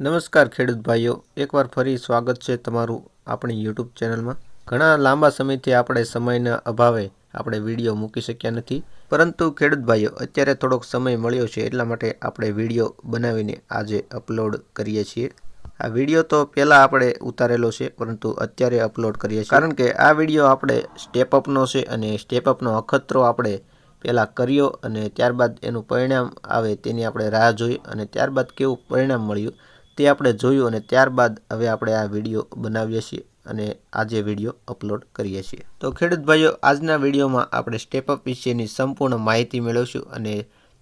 નમસ્કાર ખેડૂત ભાઈઓ, એકવાર ફરી સ્વાગત છે તમારું આપણી યુટ્યુબ ચેનલમાં. ઘણા લાંબા સમયથી આપણે સમયના અભાવે આપણે વીડિયો મૂકી શક્યા નથી. પરંતુ ખેડૂત ભાઈઓ, અત્યારે થોડોક સમય મળ્યો છે એટલા માટે આપણે વીડિયો બનાવીને આજે અપલોડ કરીએ છીએ. આ વીડિયો તો પહેલાં આપણે ઉતારેલો છે, પરંતુ અત્યારે અપલોડ કરીએ છીએ. કારણ કે આ વીડિયો આપણે સ્ટેપઅપનો છે અને સ્ટેપઅપનો અખતરો આપણે પહેલાં કર્યો અને ત્યારબાદ એનું પરિણામ આવે તેની આપણે રાહ જોઈ અને ત્યારબાદ કેવું પરિણામ મળ્યું તે આપણે જોયું અને ત્યારબાદ હવે આપણે આ વીડિયો બનાવીએ છીએ અને આજે વીડિયો અપલોડ કરીએ છીએ. તો ખેડૂત ભાઈઓ, આજના વિડીયોમાં આપણે સ્ટેપ અપ વિશેની સંપૂર્ણ માહિતી મેળવશું અને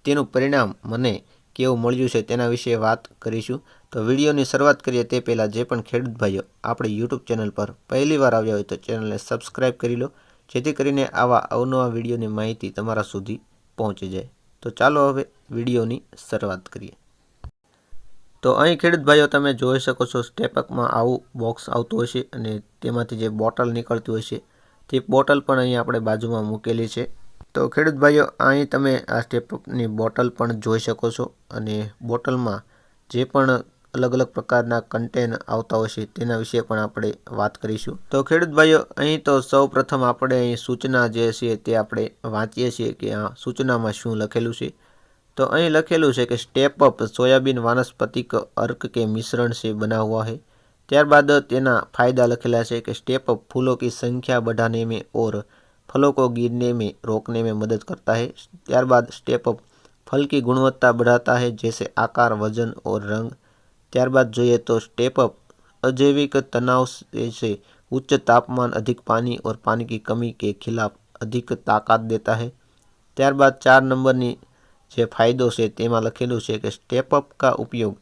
તેનું પરિણામ મને કેવું મળ્યું છે તેના વિશે વાત કરીશું. તો વિડીયોની શરૂઆત કરીએ તે પહેલાં જે પણ ખેડૂત ભાઈઓ આપણી યુટ્યુબ ચેનલ પર પહેલી વાર આવ્યા હોય તો ચેનલને સબસ્ક્રાઈબ કરી લો, જેથી કરીને આવા અવનવા વિડીયોની માહિતી તમારા સુધી પહોંચી જાય. તો ચાલો હવે વિડીયોની શરૂઆત કરીએ. તો અહીં ખેડૂત ભાઈઓ, તમે જોઈ શકો છો સ્ટેપકમાં આવું બોક્સ આવતું હશે અને તેમાંથી જે બોટલ નીકળતી હોય છે, તે બોટલ પણ અહીં આપણે બાજુમાં મૂકેલી છે. તો ખેડૂત ભાઈઓ, અહીં તમે આ સ્ટેપકની બોટલ પણ જોઈ શકો છો અને બોટલમાં જે પણ અલગ અલગ પ્રકારના કન્ટેન આવતા હોય છે, તેના વિશે પણ આપણે વાત કરીશું. તો ખેડૂત ભાઈઓ, અહીં તો સૌ આપણે અહીં સૂચના જે છે તે આપણે વાંચીએ છીએ કે આ સૂચનામાં શું લખેલું છે. तो અહીં લખેલું છે કે સ્ટેપ અપ સોયાબીન વાનસ્પતિક अर्क के मिश्रण से बना हुआ है ત્યારબાદ તેના ફાયદા લખેલા છે કે स्टेप अप फूलों की संख्या बढ़ाने में और फलों को गिरने में रोकने में मदद करता है ત્યારબાદ स्टेप अप फल की गुणवत्ता बढ़ाता है जैसे आकार वजन और रंग ત્યારબાદ જોઈએ તો स्टेप अप अजैविक तनाव से उच्च तापमान अधिक पानी और पानी की कमी के खिलाफ अधिक ताकत देता है ત્યારબાદ ચાર નંબરની જે ફાયદો છે તેમાં લખેલું છે કે સ્ટેપઅપ કા ઉપયોગ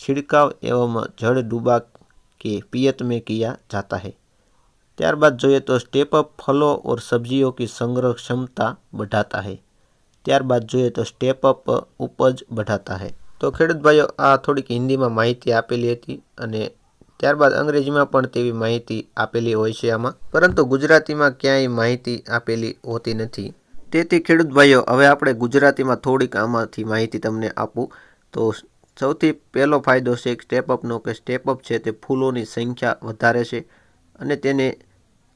છિડકાવ એવમ જળ ડૂબા કે પિયત મેં કિયા જાતા હૈ. ત્યારબાદ જોઈએ તો સ્ટેપઅપ ફલો ઓર સબ્જીઓ કે સંગ્રહ ક્ષમતા બઢાતા હે. ત્યારબાદ જોઈએ તો સ્ટેપઅપ ઉપજ બઢાતા હૈ. તો ખેડૂતભાઈઓ આ થોડીક હિન્દીમાં માહિતી આપેલી હતી અને ત્યારબાદ અંગ્રેજીમાં પણ તેવી માહિતી આપેલી હોય છે આમાં. પરંતુ ગુજરાતીમાં ક્યાંય માહિતી આપેલી હોતી નથી. તેથી ખેડૂત ભાઈઓ, હવે આપણે ગુજરાતીમાં થોડીક આમાંથી માહિતી તમને આપું. તો સૌથી પહેલો ફાયદો છે સ્ટેપઅપનો કે સ્ટેપઅપ છે તે ફૂલોની સંખ્યા વધારે છે અને તેને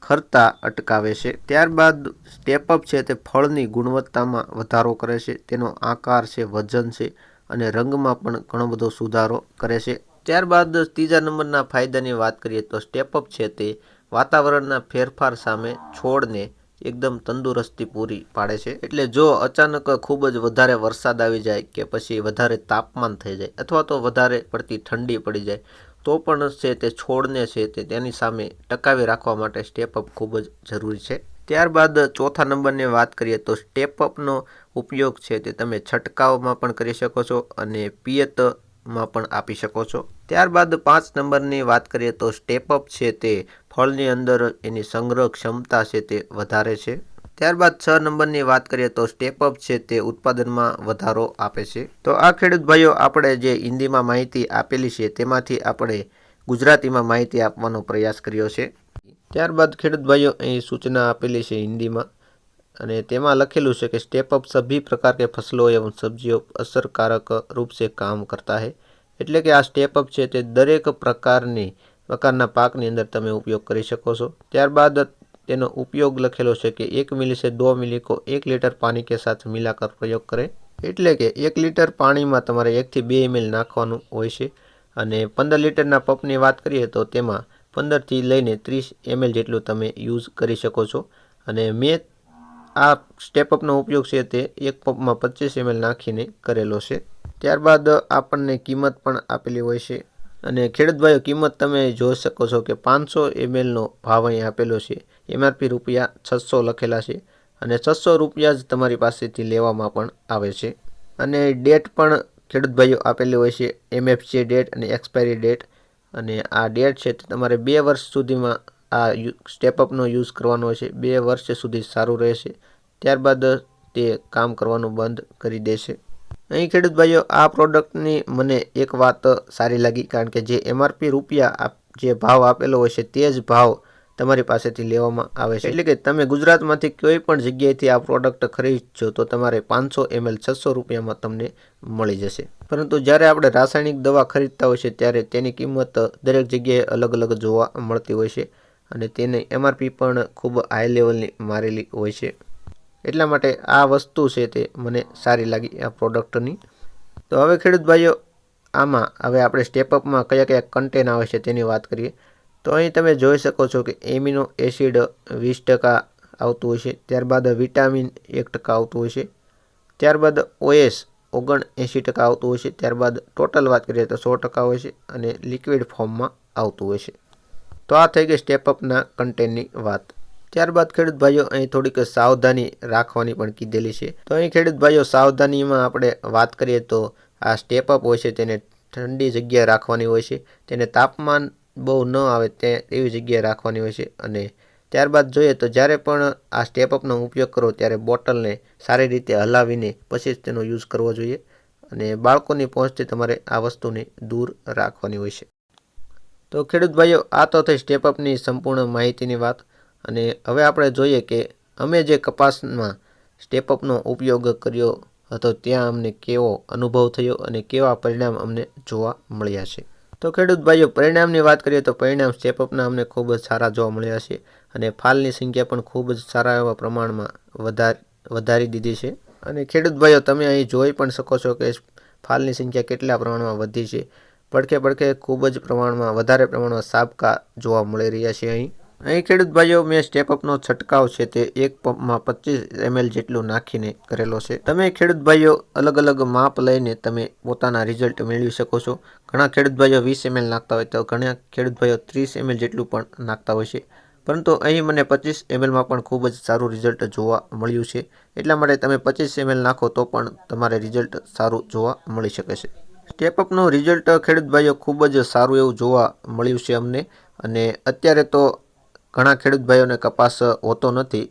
ખરતા અટકાવે છે. ત્યારબાદ સ્ટેપઅપ છે તે ફળની ગુણવત્તામાં વધારો કરે છે, તેનો આકાર છે, વજન છે અને રંગમાં પણ ઘણો બધો સુધારો કરે છે. ત્યારબાદ ત્રીજા નંબરના ફાયદાની વાત કરીએ તો સ્ટેપઅપ છે તે વાતાવરણના ફેરફાર સામે છોડને એકદમ તંદુરસ્તી પૂરી પાડે છે. એટલે જો અચાનક ખૂબ જ વધારે વરસાદ આવી જાય કે પછી વધારે તાપમાન થઈ જાય અથવા તો વધારે પડતી ઠંડી પડી જાય, તો પણ છે તે છોડને છે તે તેની સામે ટકાવી રાખવા માટે સ્ટેપ અપ ખૂબ જ જરૂરી છે. ત્યારબાદ ચોથા નંબરની વાત કરીએ તો સ્ટેપ અપનો ઉપયોગ છે તે તમે છંટકાવમાં પણ કરી શકો છો અને પિયત માં પણ આપી શકો છો. ત્યારબાદ પાંચ નંબરની વાત કરીએ તો સ્ટેપઅપ છે તે ફળની અંદર એની સંગ્રહ ક્ષમતા છે તે વધારે છે. ત્યારબાદ છ નંબરની વાત કરીએ તો સ્ટેપઅપ છે તે ઉત્પાદનમાં વધારો આપે છે. તો આ ખેડૂત ભાઈઓ, આપણે જે હિન્દીમાં માહિતી આપેલી છે તેમાંથી આપણે ગુજરાતીમાં માહિતી આપવાનો પ્રયાસ કર્યો છે. ત્યારબાદ ખેડૂત ભાઈઓ, અહીં સૂચના આપેલી છે હિન્દીમાં. અને તેમાં લખેલું છે કે સ્ટેપ અપ સભી પ્રકાર કે ફસલો એવં સબ્જીઓ અસરકારક રૂપસે કામ કરતા હે. એટલે કે આ સ્ટેપ અપ છે તે દરેક પ્રકારની પ્રકારના પાકની અંદર તમે ઉપયોગ કરી શકો છો. ત્યારબાદ તેનો ઉપયોગ લખેલો છે કે એક મિલી સે દો મિલીકો એક લીટર પાણી કે સાથે મિલાકર પ્રયોગ કરે. એટલે કે એક લીટર પાણીમાં તમારે એકથી બે એમએલ નાખવાનું હોય છે. અને પંદર લીટરના પપની વાત કરીએ તો તેમાં પંદરથી લઈને ત્રીસ એમએલ જેટલું તમે યુઝ કરી શકો છો. અને મેં આ સ્ટેપઅપનો ઉપયોગ છે તે એક પંપમાં પચીસ એમએલ નાખીને કરેલો છે. ત્યારબાદ આપણને કિંમત પણ આપેલી હોય છે અને ખેડૂતભાઈઓ કિંમત તમે જોઈ શકો છો કે પાંચસો એમએલનો ભાવ અહીં આપેલો છે. એમઆરપી રૂપિયા છસો લખેલા છે અને છસો રૂપિયા જ તમારી પાસેથી લેવામાં પણ આવે છે. અને ડેટ પણ ખેડૂત ભાઈઓ આપેલી હોય છે એમએફસી ડેટ અને એક્સપાયરી ડેટ અને આ ડેટ છે તે તમારે બે વર્ષ સુધીમાં આ સ્ટેપઅપનો યુઝ કરવાનો છે. બે વર્ષ સુધી સારું રહેશે. ત્યારબાદ તે કામ કરવાનું બંધ કરી દેશે. અહીં ખેડૂત ભાઈઓ, આ પ્રોડક્ટની મને એક વાત સારી લાગી, કારણ કે જે એમઆરપી રૂપિયા જે ભાવ આપેલો હોય છે, તે જ ભાવ તમારી પાસેથી લેવામાં આવે છે. એટલે કે તમે ગુજરાતમાંથી કોઈ પણ જગ્યાએથી આ પ્રોડક્ટ ખરીદશો, તો તમારે પાંચસો એમએલ છસો રૂપિયામાં તમને મળી જશે. પરંતુ જ્યારે આપણે રાસાયણિક દવા ખરીદતા હોય છે, ત્યારે તેની કિંમત દરેક જગ્યાએ અલગ અલગ જોવા મળતી હોય છે. અને તેની એમઆરપી પણ ખૂબ હાઈ લેવલની મારેલી હોય છે. એટલા માટે આ વસ્તુ છે તે મને સારી લાગી આ પ્રોડક્ટની તો હવે ખેડૂત ભાઈઓ, આમાં હવે આપણે સ્ટેપઅપમાં કયા કયા કન્ટેન આવે છે તેની વાત કરીએ. તો અહીં તમે જોઈ શકો છો કે એમિનો એસિડ વીસ ટકા આવતું હોય છે, ત્યારબાદ વિટામિન એક ટકા આવતું હોય છે, ત્યારબાદ ઓએસ ઓગણ એંસી ટકા આવતું હોય છે, ત્યારબાદ ટોટલ વાત કરીએ તો સો ટકા હોય છે અને લિક્વિડ ફોર્મમાં આવતું હોય છે. તો આ થઈ ગઈ સ્ટેપઅપના કન્ટેનની વાત. ત્યારબાદ ખેડૂત ભાઈઓ અહીં થોડીક સાવધાની રાખવાની પણ કીધેલી છે. તો અહીં ખેડૂત ભાઈઓ સાવધાનીમાં આપણે વાત કરીએ તો આ સ્ટેપઅપ હોય છે તેને ઠંડી જગ્યાએ રાખવાની હોય છે. તેને તાપમાન બહુ ન આવે તે એવી જગ્યાએ રાખવાની હોય છે. અને ત્યારબાદ જોઈએ તો જ્યારે પણ આ સ્ટેપઅપનો ઉપયોગ કરો ત્યારે બોટલને સારી રીતે હલાવીને પછી જ તેનો યુઝ કરવો જોઈએ. અને બાળકોની પહોંચથી તમારે આ વસ્તુને દૂર રાખવાની હોય છે. તો ખેડૂત ભાઈઓ, આ તો થઈ સ્ટેપઅપની સંપૂર્ણ માહિતીની વાત. અને હવે આપણે જોઈએ કે અમે જે કપાસમાં સ્ટેપઅપનો ઉપયોગ કર્યો હતો, ત્યાં અમને કેવો અનુભવ થયો અને કેવા પરિણામ અમને જોવા મળ્યા છે. તો ખેડૂત ભાઈઓ, પરિણામની વાત કરીએ તો પરિણામ સ્ટેપઅપના અમને ખૂબ જ સારા જોવા મળ્યા છે અને ફાલની સંખ્યા પણ ખૂબ જ સારા એવા પ્રમાણમાં વધાર દીધી છે. અને ખેડૂત ભાઈઓ, તમે અહીં જોઈ પણ શકો છો કે ફાલની સંખ્યા કેટલા પ્રમાણમાં વધી છે. પડખે પડખે ખૂબ જ પ્રમાણમાં વધારે પ્રમાણમાં સાબકા જોવા મળી રહ્યા છે અહીં. અહીં ખેડૂત ભાઈઓ, મેં સ્ટેપઅપનો છંટકાવ છે તે એક પંપમાં પચીસ એમએલ જેટલું નાખીને કરેલો છે. તમે ખેડૂત ભાઈઓ, અલગ અલગ માપ લઈને તમે પોતાના રિઝલ્ટ મેળવી શકો છો. ઘણા ખેડૂત ભાઈઓ વીસ એમએલ નાખતા હોય તો ઘણા ખેડૂત ભાઈઓ ત્રીસ એમએલ જેટલું પણ નાખતા હોય છે. પરંતુ અહીં મને પચીસ એમએલમાં પણ ખૂબ જ સારું રિઝલ્ટ જોવા મળ્યું છે. એટલા માટે તમે પચીસ એમએલ નાખો તો પણ તમારે રિઝલ્ટ સારું જોવા મળી શકે છે. સ્ટેપઅપનું રિઝલ્ટ ખેડૂત ભાઈઓ ખૂબ જ સારું એવું જોવા મળ્યું છે અમને. અને અત્યારે તો ઘણા ખેડૂત ભાઈઓને કપાસ હોતો નથી.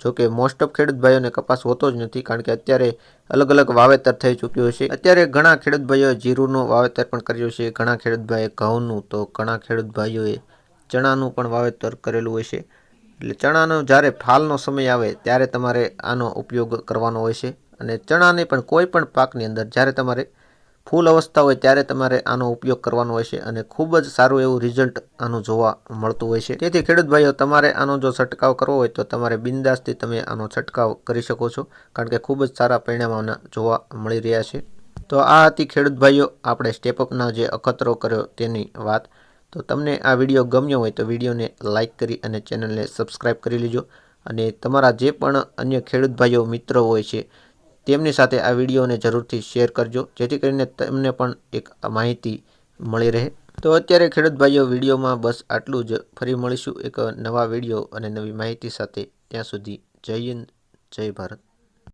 જોકે મોસ્ટ ઓફ ખેડૂત ભાઈઓને કપાસ હોતો જ નથી કારણ કે અત્યારે અલગ અલગ વાવેતર થઈ ચૂક્યું છે. અત્યારે ઘણા ખેડૂત ભાઈઓએ જીરુંનું વાવેતર પણ કર્યું છે. ઘણા ખેડૂત ભાઈએ ઘઉંનું, તો ઘણા ખેડૂત ભાઈઓએ ચણાનું પણ વાવેતર કરેલું હોય છે. એટલે ચણાનો જ્યારે ફાલનો સમય આવે ત્યારે તમારે આનો ઉપયોગ કરવાનો હોય છે. અને ચણાને પણ કોઈ પણ પાકની અંદર જ્યારે તમારે ફૂલ અવસ્થા હોય ત્યારે તમારે આનો ઉપયોગ કરવાનો હોય છે અને ખૂબ જ સારું એવું રિઝલ્ટ આનું જોવા મળતું હોય છે. તેથી ખેડૂત ભાઈઓ, તમારે આનો જો છંટકાવ કરવો હોય તો તમારે બિંદાસથી તમે આનો છંટકાવ કરી શકો છો, કારણ કે ખૂબ જ સારા પરિણામ આના જોવા મળી રહ્યા છે. તો આ હતી ખેડૂત ભાઈઓ, આપણે સ્ટેપઅપના જે અખતરો કર્યો તેની વાત. તો તમને આ વીડિયો ગમ્યો હોય તો વિડીયોને લાઇક કરી અને ચેનલને સબસ્ક્રાઈબ કરી લેજો. અને તમારા જે પણ અન્ય ખેડૂત ભાઈઓ, મિત્રો હોય છે તેમની સાથે આ વિડીયોને જરૂરથી શેર કરજો, જેથી કરીને તમને પણ એક માહિતી મળી રહે. તો અત્યારે ખેડૂત ભાઈઓ, વિડીયોમાં બસ આટલું જ. ફરી મળીશું એક નવા વીડિયો અને નવી માહિતી સાથે. ત્યાં સુધી જય હિન્દ, જય ભારત.